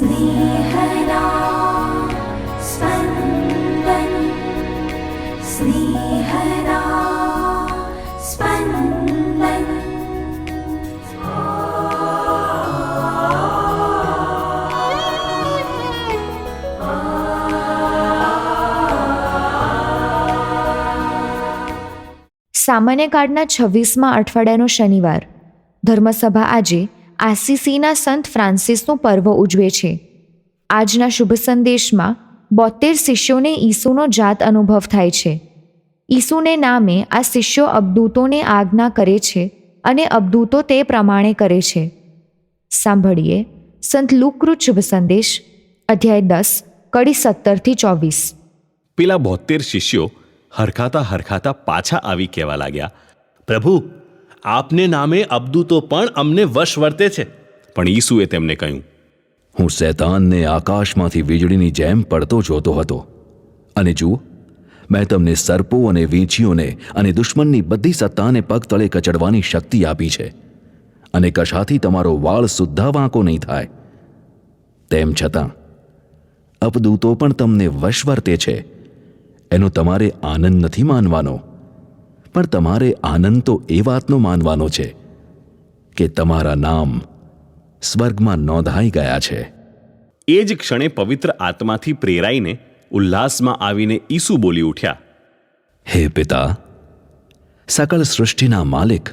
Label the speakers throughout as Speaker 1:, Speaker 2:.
Speaker 1: स्नेहदा स्पन्दन् स्नेहदा स्पन्दन्
Speaker 2: સામાન્ય કાળના છવ્વીસમાં અઠવાડિયાનો શનિવાર ધર્મસભા આજે આસીસીના સંત ફ્રાન્સિસનું પર્વ ઉજવે છે. આજના શુભ સંદેશમાં બોતેર શિષ્યોને ઈસુનો જાત અનુભવ થાય છે. ઈસુને નામે આ શિષ્યો અબદૂતોને આજ્ઞા કરે છે અને અબદૂતો તે પ્રમાણે કરે છે. સાંભળીએ સંત લુકૃત શુભ સંદેશ, અધ્યાય દસ, કડી સત્તરથી ચોવીસ.
Speaker 3: પેલા બોતેર શિષ્યો હરખાતા હરખાતા પાછા આવી કહેવા લાગ્યા, પ્રભુ આપને નામે અબદૂતો પણ અમને વશ વર્તે છે. પણ ઈસુએ તેમને કહ્યું
Speaker 4: હું શૈતાનને આકાશમાંથી વીજળીની જેમ પડતો જોતો હતો. અને જુઓ મેં તમને સર્પો અને વીંછીઓને અને દુશ્મનની બધી સત્તાને પગ તળે કચડવાની શક્તિ આપી છે. અને કશાથી તમારો વાળ સુદ્ધા વાંકો નહીં થાય. તેમ છતાં અપદૂતો પણ તમને વશ વર્તે છે. એનો તમારે આનંદ નથી માનવાનો. પણ તમારે આનંદ તો એ વાતનો માનવાનો છે કે તમારા નામ સ્વર્ગમાં નોંધાઈ ગયા છે.
Speaker 3: એ જ ક્ષણે પવિત્ર આત્માથી પ્રેરાઈને ઉલ્લાસમાં આવીને ઈસુ બોલી ઉઠ્યા.
Speaker 4: હે પિતા સકળ સૃષ્ટિના માલિક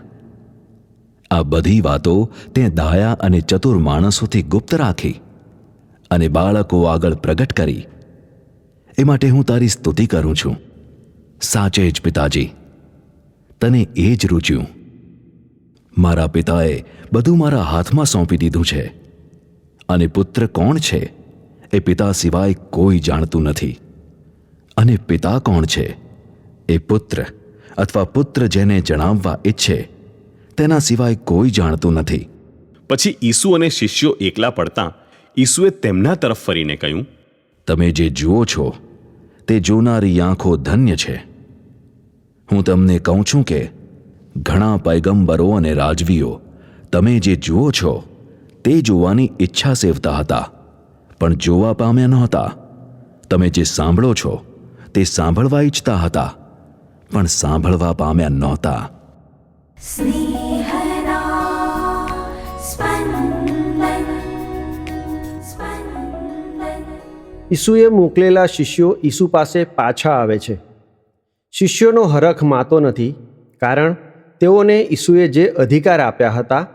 Speaker 4: આ બધી વાતો તે દાયા અને ચતુર માણસોથી ગુપ્ત રાખી અને બાળકો આગળ પ્રગટ કરી. એ માટે હું તારી સ્તુતિ કરું છું. સાચે જ પિતાજી. તને એ જ રૂચ્યું. મારા પિતાએ બધું મારા હાથમાં સોંપી દીધું છે. અને પુત્ર કોણ છે એ પિતા સિવાય કોઈ જાણતું નથી. અને પિતા કોણ છે એ પુત્ર અથવા પુત્ર જેને જણાવવા ઈચ્છે તેના સિવાય કોઈ જાણતું નથી.
Speaker 3: પછી ઈસુ અને શિષ્યો એકલા પડતા ઈસુએ તેમના તરફ ફરીને કહ્યું
Speaker 4: તમે જે જુઓ છો તે જોનારી આંખો ધન્ય છે. હું તમને કહું છું કે ઘણા પૈગંબરો અને રાજવીઓ તમે જે જુઓ છો તે જોવાની ઈચ્છા સેવતા હતા પણ જોવા પામ્યા નહોતા. તમે જે સાંભળો છો તે સાંભળવા ઈચ્છતા હતા પણ સાંભળવા પામ્યા નહોતા.
Speaker 5: ઈસુએ મોકલેલા શિષ્યો ઈસુ પાસે પાછા આવે છે. શિષ્યોનો હરખ માતો નથી, કારણ તેઓને ઈસુએ જે અધિકાર આપ્યા હતા,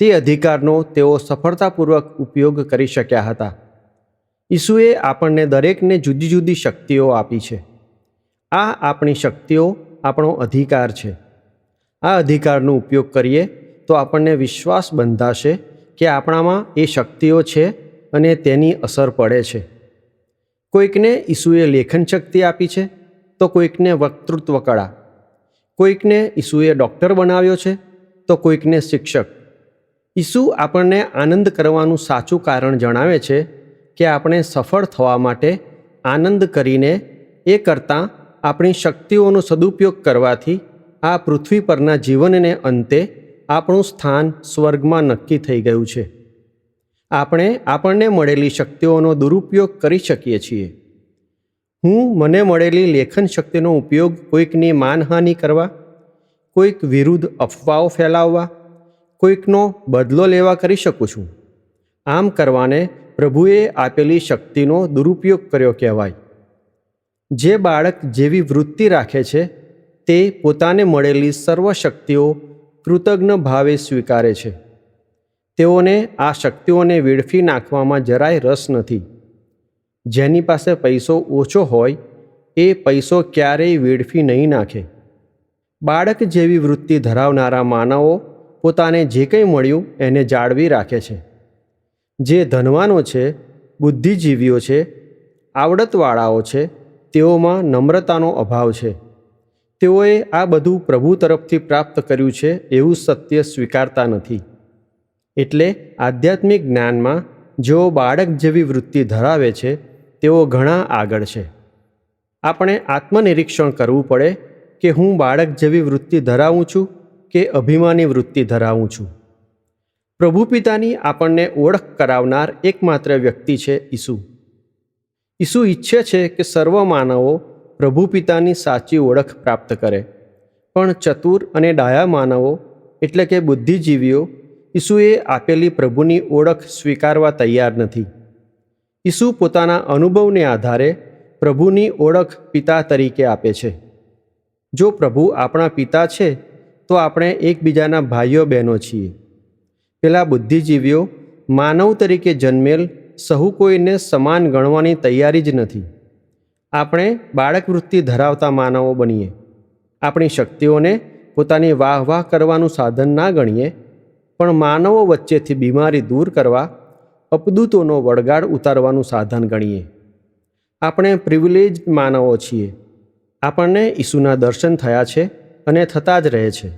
Speaker 5: તે અધિકારનો તેઓ સફળતાપૂર્વક ઉપયોગ કરી શક્યા હતા. ઈસુએ આપણને દરેકને જુદી જુદી શક્તિઓ આપી છે. આ આપણી શક્તિઓ આપણો અધિકાર છે. આ અધિકારનો ઉપયોગ કરીએ તો આપણને વિશ્વાસ બંધાશે કે આપણામાં એ શક્તિઓ છે અને તેની અસર પડે છે. કોઈકને ઈસુએ લેખન શક્તિ આપી છે તો કોઈકને વક્તૃત્વ કળા. કોઈકને ઈસુએ ડૉક્ટર બનાવ્યો છે, તો કોઈકને શિક્ષક. ઈસુ આપણને આનંદ કરવાનું સાચું કારણ જણાવે છે કે આપણે સફળ થવા માટે આનંદ કરીને એ કરતાં આપણી શક્તિઓનો સદુપયોગ કરવાથી આ પૃથ્વી પરના જીવનને અંતે આપણું સ્થાન સ્વર્ગમાં નક્કી થઈ ગયું છે. આપણે આપણને મળેલી શક્તિઓનો દુરુપયોગ કરી શકીએ છીએ. હું મને મળેલી લેખન શક્તિનો ઉપયોગ કોઈકની માનહાનિ કરવા, કોઈક વિરુદ્ધ અફવાઓ ફેલાવવા, કોઈકનો બદલો લેવા કરી શકું છું. આમ કરવાને પ્રભુએ આપેલી શક્તિનો દુરુપયોગ કર્યો કહેવાય. જે બાળક જેવી વૃત્તિ રાખે છે, તે પોતાને મળેલી સર્વ શક્તિઓ કૃતજ્ઞ ભાવે સ્વીકારે છે. તેઓને આ શક્તિઓને વેડફી નાખવામાં જરાય રસ નથી. જેની પાસે પૈસો ઓછો હોય, એ પૈસો ક્યારેય વેડફી નહીં નાખે. બાળક જેવી વૃત્તિ ધરાવનારા માનવો પોતાને જે કંઈ મળ્યું એને જાળવી રાખે છે. જે ધનવાનો છે, બુદ્ધિજીવીઓ છે, આવડતવાળાઓ છે, તેઓમાં નમ્રતાનો અભાવ છે. તેઓએ આ બધું પ્રભુ તરફથી પ્રાપ્ત કર્યું છે એવું સત્ય સ્વીકારતા નથી. એટલે આધ્યાત્મિક જ્ઞાનમાં જેઓ બાળક જેવી વૃત્તિ ધરાવે છે તેઓ ઘણા આગળ છે. આપણે આત્મનિરીક્ષણ કરવું પડે કે હું બાળક જેવી વૃત્તિ ધરાવું છું કે અભિમાની વૃત્તિ ધરાવું છું.
Speaker 1: પ્રભુ પિતાની આપણને ઓળખ કરાવનાર એકમાત્ર વ્યક્તિ છે ઈસુ. ઈસુ ઈચ્છે છે કે સર્વ માનવો પ્રભુ પિતાની સાચી ઓળખ પ્રાપ્ત કરે. પણ ચતુર અને ડાયા માનવો, એટલે કે બુદ્ધિજીવીઓ, ઈસુએ આપેલી પ્રભુની ઓળખ સ્વીકારવા તૈયાર નથી. ઈસુ પોતાના અનુભવને આધારે પ્રભુની ઓળખ પિતા તરીકે આપે છે. જો પ્રભુ આપણા પિતા છે, તો આપણે એકબીજાના ભાઈઓ બહેનો છીએ. પેલા બુદ્ધિજીવીઓ માનવ તરીકે જન્મેલ સહુ કોઈને સમાન ગણવાની તૈયારી જ નથી. આપણે બાળક વૃત્તિ ધરાવતા માનવો બનીએ. આપણી શક્તિઓને પોતાની વાહ વાહ કરવાનું સાધન ના ગણીએ, પણ માનવો વચ્ચેથી બીમારી દૂર કરવા અપદૂતોનો વળગાડ ઉતારવાનું સાધન ગણીએ. આપણે પ્રિવિલેજ માનવો છીએ. આપણને ઈસુના દર્શન થયા છે અને થતા જ રહે છે.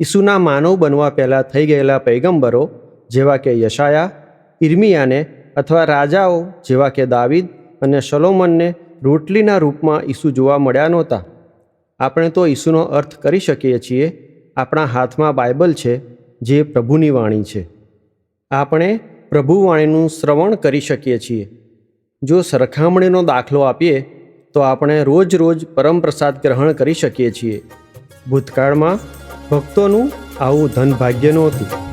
Speaker 1: ઈસુના માનવ બનવા પહેલાં થઈ ગયેલા પૈગંબરો, જેવા કે યશાયા ઇર્મિયાને અથવા રાજાઓ, જેવા કે દાવિદ અને શલોમનને રોટલીના રૂપમાં ઈસુ જોવા મળ્યા નહોતા. આપણે તો ઈસુનો અર્થ કરી શકીએ છીએ, આપણા હાથમાં બાઇબલ છે, જે પ્રભુની વાણી છે. આપણે પ્રભુ વાણીનું શ્રવણ કરી શકીએ છીએ. જો સરખામણીનો દાખલો આપીએ, તો આપણે રોજ રોજ પરમપ્રસાદ ગ્રહણ કરી શકીએ છીએ. ભૂતકાળમાં ભક્તોનું આવું ધન ભાગ્યનું નહોતું.